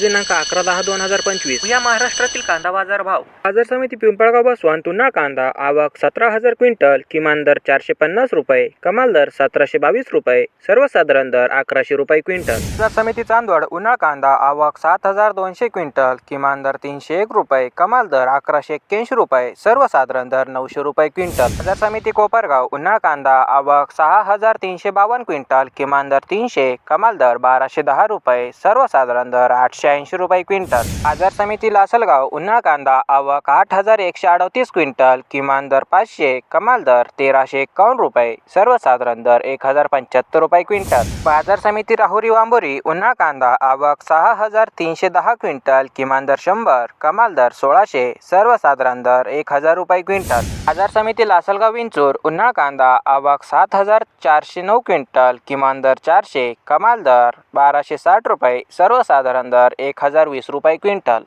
दिनांक अकरा दहा दोन हजार पंचवीस. या महाराष्ट्रातील कांदा बाजार भाव. बाजार समिती पिंपळगाव बसवान तुना कांदा आवक सतरा हजार क्विंटल किमान दर चारशे पन्नास रुपये कमाल दर सतराशे बावीस रुपये सर्वसाधारण दर अकराशे रुपये क्विंटल. बाजार समिती चांदवड उन्हाळ कांदा आवक सात हजार दोनशे क्विंटल किमान दर तीनशे एक रुपये कमाल दर अकराशे एक्क्याऐंशी रुपये सर्वसाधारण दर नऊशे रुपये क्विंटल. बाजार समिती कोपरगाव उन्हाळ कांदा आवक सहा हजार तीनशे बावन्न क्विंटल किमान दर तीनशे कमाल दर बाराशे दहा रुपये सर्वसाधारण दर आठशे ऐंशी रुपये क्विंटल. बाजार समिती लासलगाव उन्हाळ कांदा आवक आठ हजार एकशे अडतीस क्विंटल किमान दर पाचशे कमाल दर तेराशे एकावन्न रुपये सर्वसाधारण दर एक हजार पंच्याहत्तर रुपये क्विंटल. बाजार समिती राहुरी वांबोरी उन्हाळ कांदा आवक सहा हजार तीनशे दहा क्विंटल किमान दर शंभर कमाल दर सोळाशे सर्वसाधारण दर एक हजार रुपये क्विंटल. बाजार समिती लासलगाव विंचूर उन्हाळ कांदा आवक सात हजार चारशे नऊ क्विंटल किमान दर चारशे कमाल दर बाराशे साठ रुपये सर्वसाधारण दर एक हजार वीस रुपये क्विंटल.